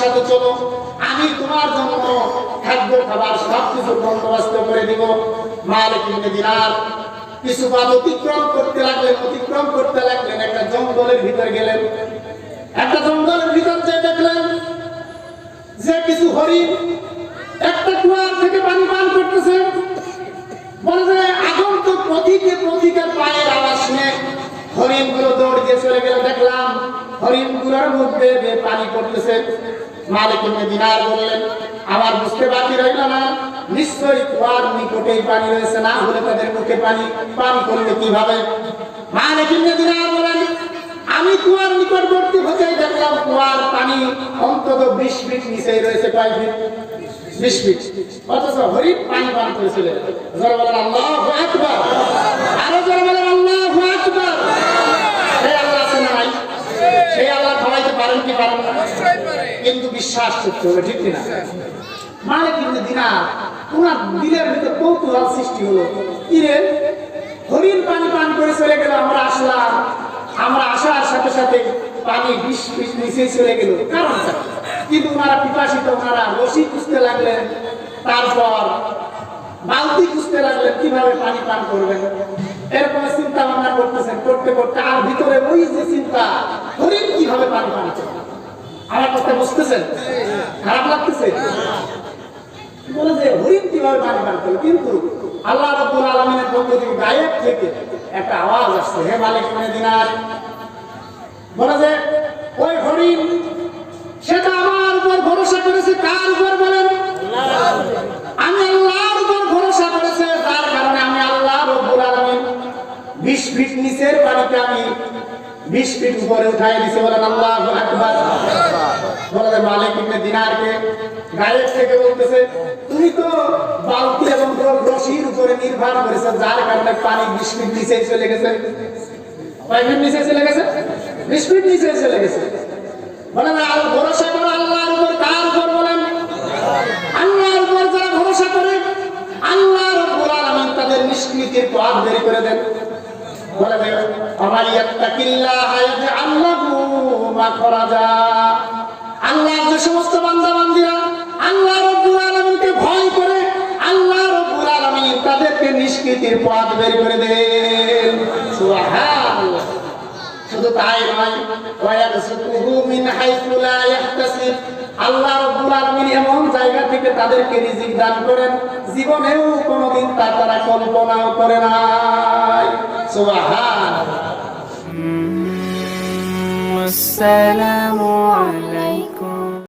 সাথে চলো। আমি তোমার জন্য খাদ্য, খাবার সব কিছু বন্দোবস্ত করে দিব। মালিক ইবনে দিনার কিছু পথ অতিক্রম করতে লাগলেন, অতিক্রম করতে লাগলেন, একটা জঙ্গলের ভিতরে গেলেন। একটা জঙ্গলের ভিতর যে দেখলেন যে কিছু হরিণ একটা কুয়ার থেকে পানি পান করতেছে। বলে যে তো পথিকে পথিকের পায়ের আওয়াজ শুনে হরিণগুলো দৌড় দিয়ে চলে গেলে। দেখলাম হরিণগুলোর মধ্যে যে পানি পড়তেছে। মালিক বললেন, আমার বুঝতে বাকি রইল না। নিশ্চয়ই কুয়ার পানি রয়েছে, না হলে তাদের মুখে পানি পান কীভাবে? মালিক দিনার বলেন, আমি কুয়ার নিকটবর্তী হতে দেখলাম কুয়ার পানি অন্তত বিশ ফিট নিচেই রয়েছে, কয় ফিট? বিশ ফিট। অথচ হরিণ পানি পান করেছিলেন বলেন, আল্লাহ আকবার আরও জোরে বলেন আল্লাহ আকবার সেই আল্লাহ আছে না নাই সেই আল্লাহ খাওয়াইতে পারেন কি পারেন কিন্তু বিশ্বাস করতে হবে ঠিক কিনা? মানে কিন্তু দিনা ওনার দিলের ভিতরে কৌতূহল সৃষ্টি হলো। কি রে হরিণ পানি পান করে চলে গেল আমরা আসলাম। আমরা আসার সাথে সাথে পানি বিষ ফিট নিচে চলে গেল। কারণ কিন্তু ওনারা পিপাসিত ওনারা রশি খুঁজতে লাগলেন। তারপর বালতি খুঁজতে লাগলেন কীভাবে পানি পান করবেন? এরকম চিন্তা ভাবনা করতেছেন, করতে করতে আর ভিতরে ওই যে চিন্তা, হরিণ কীভাবে পানি পান আমার কথা বুঝতেছেন? খারাপ লাগতেছে? বলে যে হরিণ কীভাবে পানি পান কিন্তু আল্লাহ থেকে গায়েব থেকে একটা আওয়াজ আসছে, হে মালিক দিনার বলে যে, ওই হরিণ, সেটা আমার উপর ভরসা করেছে, কার উপর বলেন আমি আল্লাহর উপর ভরসা করেছে তার কারণে আমি আল্লাহ রব্বুল আলামিন 20 নিচের পানিতে আমি 20 ফিট উপরে উঠাই দিছি, বলেন আল্লাহু আকবার। বলে যে মালিক ইবনে দিনারকে গায়েব থেকে বলতেছে, তুমি তো বালতি এবং রশির উপরে নির্ভর করেছ, যার কারণে পানি 20 ফিট নিচে চলে গেছে কয় ফিট নিচে চলে গেছে 20 ফিট নিচে চলে গেছে বলে না আর ভরসা করো আল্লাহর উপর, কার উপর বলেন? আল্লাহর উপর যারা ভরসা করে, আল্লাহ রব্বুল আলামিন তাদের নিষ্কৃতির পথ বের করে দেন। বলে দেন আমার ইয়াত্তাকিল্লাহ মাখরাজা। আল্লাহ যে সমস্ত বান্দা বান্দিরা আল্লাহ রব্বুল আলামিনকে ভয় করে, আল্লাহ রব্বুল আলামিন তাদেরকে নিষ্কৃতির পথ বের করে দেন। শুধু তাই নয় ইয়াহতাসিব আল্লাহ রাব্বুল আলামিন এমন জায়গা থেকে তাদেরকে রিজিক দান করেন জীবনেও কোনোদিন তা তারা কল্পনাও করে নাই সুবহানাল্লাহ والسلام عليكم